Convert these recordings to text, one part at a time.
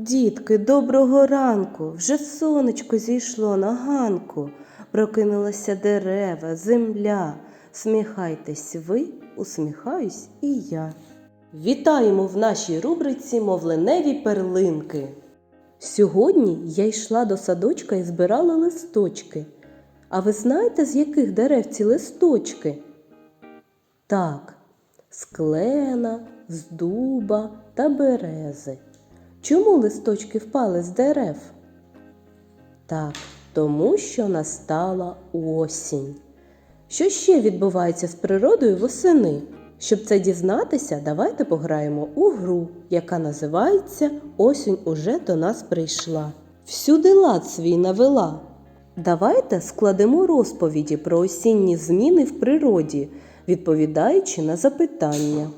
Дітки, доброго ранку, вже сонечко зійшло на ганку, прокинулися дерева, земля. Сміхайтесь ви, усміхаюсь і я. Вітаємо в нашій рубриці Мовленеві перлинки. Сьогодні я йшла до садочка і збирала листочки. А ви знаєте, з яких дерев ці листочки? Так, з клена, з дуба та берези. Чому листочки впали з дерев? Так, тому що настала осінь. Що ще відбувається з природою восени? Щоб це дізнатися, давайте пограємо у гру, яка називається Осінь уже до нас прийшла. Всюди лад свій навела. Давайте складемо розповіді про осінні зміни в природі, відповідаючи на запитання.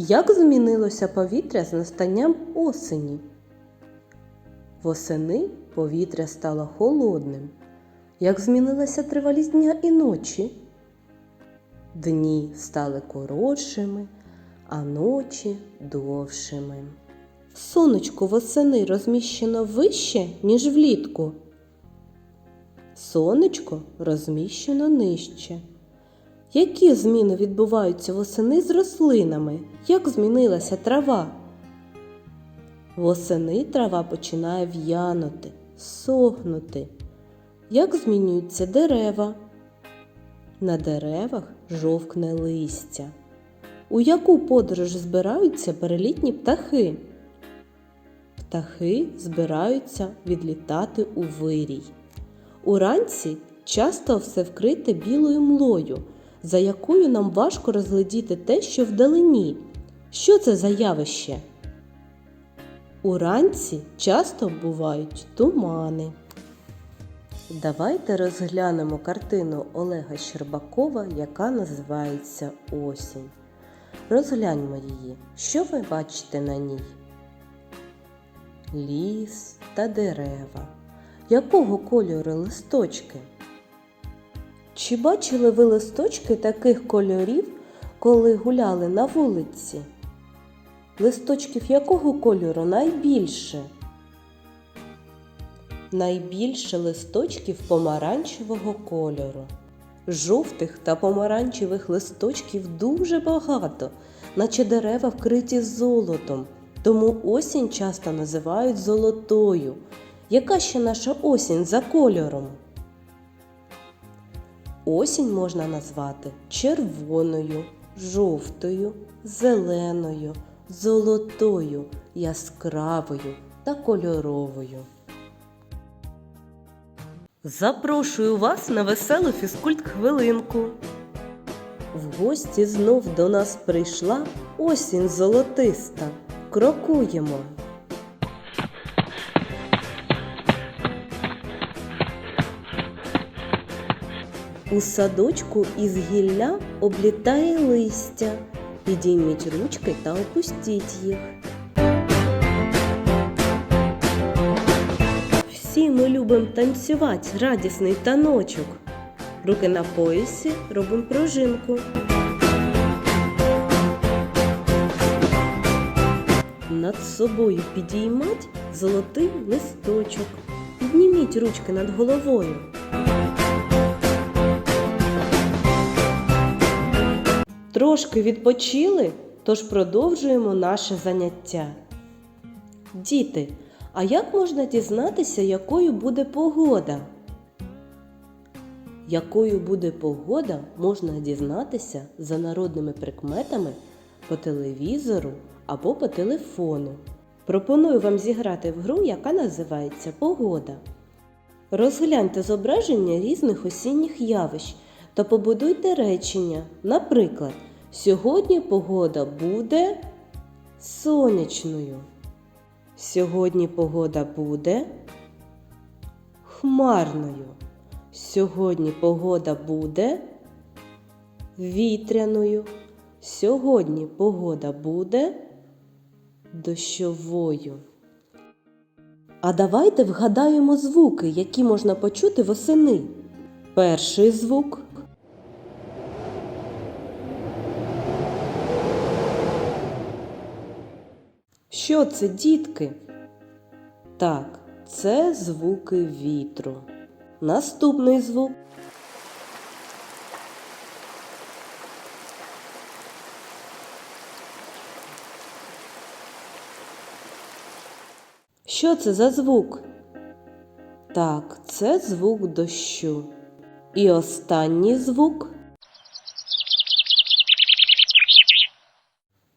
Як змінилося повітря з настанням осені? Восени повітря стало холодним. Як змінилася тривалість дня і ночі? Дні стали коротшими, а ночі довшими. Сонечко восени розміщено вище, ніж влітку. Сонечко розміщено нижче. Які зміни відбуваються восени з рослинами? Як змінилася трава? Восени трава починає в'янути, сохнути. Як змінюються дерева? На деревах жовкне листя. У яку подорож збираються перелітні птахи? Птахи збираються відлітати у вирій. Уранці часто все вкрите білою млою, за якою нам важко розглядіти те, що вдалині. Що це за явище? Уранці часто бувають тумани. Давайте розглянемо картину Олега Щербакова, яка називається Осінь. Розгляньмо її. Що ви бачите на ній? Ліс та дерева. Якого кольору листочки? Чи бачили ви листочки таких кольорів, коли гуляли на вулиці? Листочків якого кольору найбільше? Найбільше листочків помаранчевого кольору. Жовтих та помаранчевих листочків дуже багато, наче дерева вкриті золотом, тому осінь часто називають золотою. Яка ще наша осінь за кольором? Осінь можна назвати червоною, жовтою, зеленою, золотою, яскравою та кольоровою. Запрошую вас на веселу фізкульт-хвилинку. В гості знов до нас прийшла осінь золотиста. Крокуємо. У садочку із гілля облітає листя. Підійміть ручки та опустіть їх. Всі ми любимо танцювати радісний таночок. Руки на поясі робимо пружинку. Над собою підіймать золотий листочок. Підніміть ручки над головою. Трошки відпочили, тож продовжуємо наше заняття. Діти, а як можна дізнатися, якою буде погода? Якою буде погода, можна дізнатися за народними прикметами по телевізору або по телефону. Пропоную вам зіграти в гру, яка називається Погода. Розгляньте зображення різних осінніх явищ та побудуйте речення. Наприклад, сьогодні погода буде сонячною. Сьогодні погода буде хмарною. Сьогодні погода буде вітряною. Сьогодні погода буде дощовою. А давайте вгадаємо звуки, які можна почути восени. Перший звук. Що це, дітки? Так, це звуки вітру. Наступний звук. Що це за звук? Так, це звук дощу. І останній звук.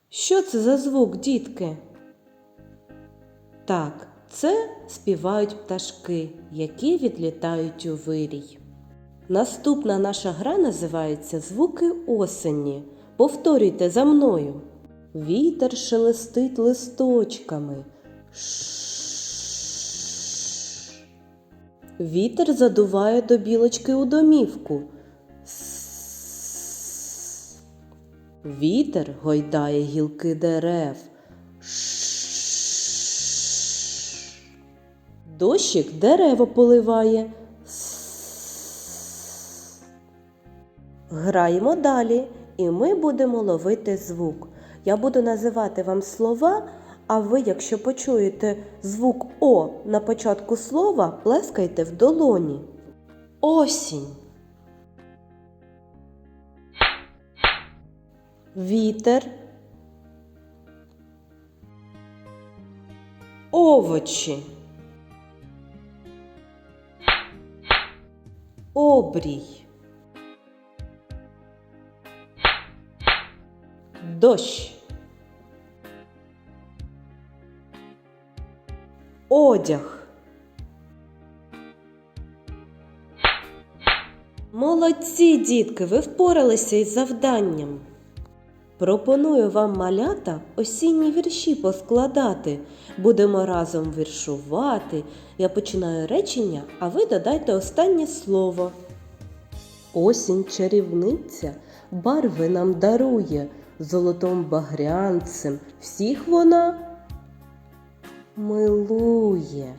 Що це за звук, дітки? Так, це співають пташки, які відлітають у вирій. Наступна наша гра називається Звуки осені. Повторюйте за мною. Вітер шелестить листочками. Вітер задуває до білочки у домівку. Вітер гойдає гілки дерев. Ш. Дощик дерево поливає. Граємо далі, і ми будемо ловити звук. Я буду називати вам слова, а ви, якщо почуєте звук О на початку слова, плескайте в долоні. Осінь. Вітер. Овочі. Обрій. Дощ. Одяг. Молодці, дітки, ви впоралися із завданням. Пропоную вам малята осінні вірші поскладати. Будемо разом віршувати. Я починаю речення, а ви додайте останнє слово. Осінь чарівниця, барви нам дарує, золотом багрянцем всіх вона милує.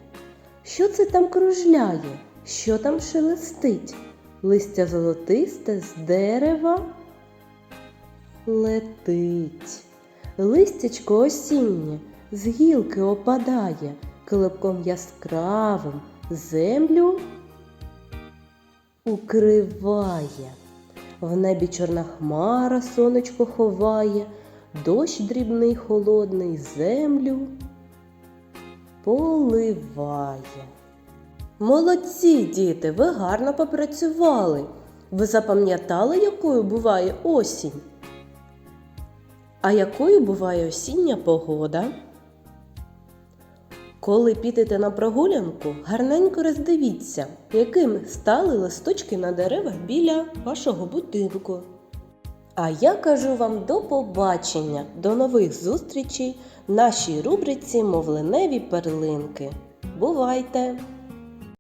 Що це там кружляє? Що там шелестить? Листя золотисте з дерева летить. Листячко осіннє з гілки опадає, килипком яскравим землю укриває. В небі чорна хмара сонечко ховає, дощ дрібний холодний землю поливає. Молодці, діти, ви гарно попрацювали. Ви запам'ятали, якою буває осінь? А якою буває осіння погода? Коли підете на прогулянку, гарненько роздивіться, якими стали листочки на деревах біля вашого будинку. А я кажу вам до побачення, до нових зустрічей в нашій рубриці Мовленеві перлинки. Бувайте!